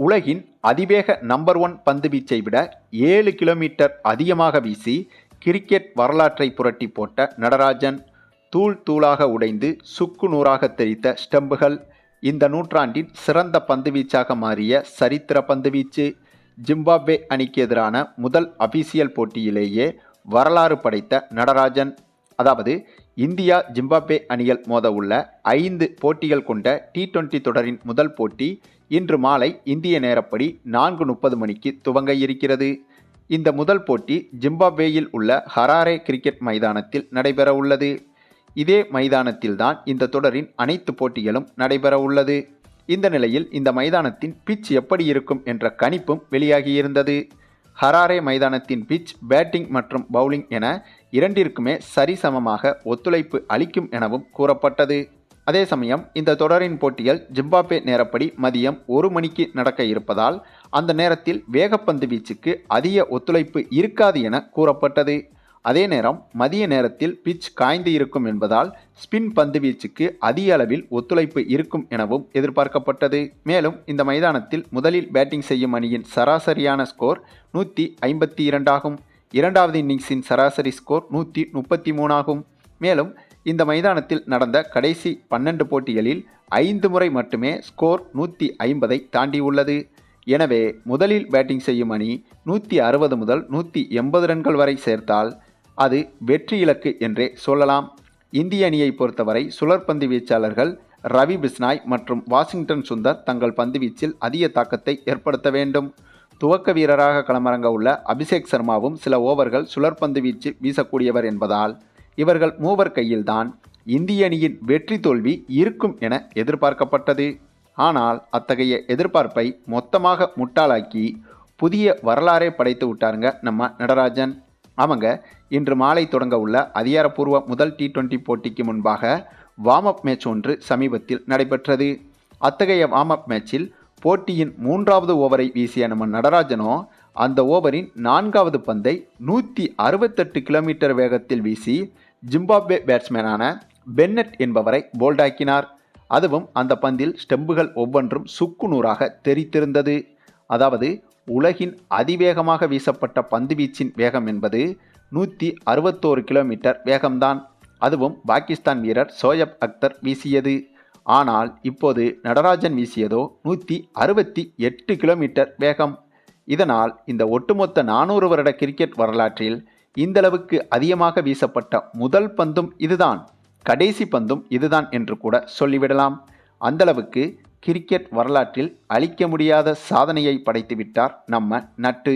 உலகின் அதிவேக number one பந்துவீச்சை விட ஏழு கிலோமீட்டர் அதிகமாக வீசி கிரிக்கெட் வரலாற்றை புரட்டி போட்ட நடராஜன் தூள் தூளாக உடைந்து சுக்கு நூறாக தெரித்த ஸ்டம்புகள் இந்த நூற்றாண்டின் சிறந்த பந்துவீச்சாக மாறிய சரித்திர பந்துவீச்சு ஜிம்பாப்வே அணிக்கு எதிரான முதல் அபிசியல் போட்டியிலேயே வரலாறு படைத்த நடராஜன். அதாவது இந்தியா ஜிம்பாப்வே அணிகள் மோத உள்ள ஐந்து போட்டிகள் கொண்ட டி டுவெண்டி தொடரின் முதல் போட்டி இன்று மாலை இந்திய நேரப்படி நான்கு முப்பது மணிக்கு துவங்க இருக்கிறது. இந்த முதல் போட்டி ஜிம்பாப்வேயில் உள்ள ஹராரே கிரிக்கெட் மைதானத்தில் நடைபெற உள்ளது. இதே மைதானத்தில்தான் இந்த தொடரின் அனைத்து போட்டிகளும் நடைபெற உள்ளது. இந்த நிலையில் இந்த மைதானத்தின் பிட்ச் எப்படி இருக்கும் என்ற கணிப்பும் வெளியாகியிருந்தது ஹராரே மைதானத்தின் பிட்ச் பேட்டிங் மற்றும் பவுலிங் என இரண்டிற்குமே சரிசமமாக ஒத்துழைப்பு அளிக்கும் எனவும் கூறப்பட்டது. அதே சமயம் இந்த தொடரின் போட்டிகள் ஜிம்பாப்வே நேரப்படி மதியம் ஒரு மணிக்கு நடக்க இருப்பதால் அந்த நேரத்தில் வேகப்பந்து வீச்சுக்கு அதிக ஒத்துழைப்பு இருக்காது என கூறப்பட்டது. அதே நேரம் மதிய நேரத்தில் பிட்ச் காய்ந்து இருக்கும் என்பதால் ஸ்பின் பந்து வீச்சுக்கு அதிக அளவில் ஒத்துழைப்பு இருக்கும் எனவும் எதிர்பார்க்கப்பட்டது. மேலும் இந்த மைதானத்தில் முதலில் பேட்டிங் செய்யும் அணியின் சராசரியான ஸ்கோர் நூற்றி ஐம்பத்தி இரண்டாகும். இரண்டாவது இன்னிங்ஸின் சராசரி ஸ்கோர் நூற்றி முப்பத்தி மூணாகும். மேலும் இந்த மைதானத்தில் நடந்த கடைசி பன்னெண்டு போட்டிகளில் ஐந்து முறை மட்டுமே ஸ்கோர் நூற்றி ஐம்பதை தாண்டியுள்ளது எனவே முதலில் பேட்டிங் செய்யும் அணி நூற்றி அறுபது முதல் நூற்றி எண்பது ரன்கள் வரை சேர்த்தால் அது வெற்றி இலக்கு என்றே சொல்லலாம். இந்திய அணியை பொறுத்தவரை சுழற்பந்து வீச்சாளர்கள் ரவி பிஸ்னாய் மற்றும் வாஷிங்டன் சுந்தர் தங்கள் பந்துவீச்சில் அதிக தாக்கத்தை ஏற்படுத்த வேண்டும். துவக்க வீரராக களமிறங்க உள்ள அபிஷேக் சர்மாவும் சில ஓவர்கள் சுழற்பந்து வீச்சு வீசக்கூடியவர் என்பதால் இவர்கள் மூவர் கையில்தான் இந்திய அணியின் வெற்றி தோல்வி இருக்கும் என எதிர்பார்க்கப்பட்டது. ஆனால் அத்தகைய எதிர்பார்ப்பை மொத்தமாக முட்டாளாக்கி புதிய வரலாறே படைத்து விட்டாருங்க நம்ம நடராஜன். ஆமாங்க இன்று மாலை தொடங்க உள்ள அதிகாரப்பூர்வ முதல் டி டுவெண்ட்டி போட்டிக்கு முன்பாக வார்ம் அப் மேட்ச் ஒன்று சமீபத்தில் நடைபெற்றது. அத்தகைய வார்ம் அப் மேட்சில் போட்டியின் மூன்றாவது ஓவரை வீசிய நம்ம நடராஜனோ அந்த ஓவரின் நான்காவது பந்தை நூற்றி அறுபத்தெட்டு கிலோமீட்டர் வேகத்தில் வீசி ஜிம்பாப்வே பேட்ஸ்மேனான பென்னட் என்பவரை போல்டாக்கினார். அதுவும் அந்த பந்தில் ஸ்டெம்புகள் ஒவ்வொன்றும் சுக்கு நூறாக தெரித்திருந்தது. அதாவது உலகின் அதிவேகமாக வீசப்பட்ட பந்து வீச்சின் வேகம் என்பது நூற்றி அறுபத்தோரு கிலோமீட்டர் வேகம்தான். அதுவும் பாகிஸ்தான் வீரர் சோயப் அக்தர் வீசியது. ஆனால் இப்போது நடராஜன் வீசியதோ நூற்றி அறுபத்தி எட்டு கிலோமீட்டர் வேகம். இதனால் இந்த ஒட்டுமொத்த நானூறு வருட கிரிக்கெட் வரலாற்றில் இந்தளவுக்கு அதிகமாக வீசப்பட்ட முதல் பந்தும் இதுதான். கடைசி பந்தும் இதுதான் என்று கூட சொல்லிவிடலாம். அந்தளவுக்கு கிரிக்கெட் வரலாற்றில் அழிக்க முடியாத சாதனையை படைத்துவிட்டார் நம்ம நட்டு.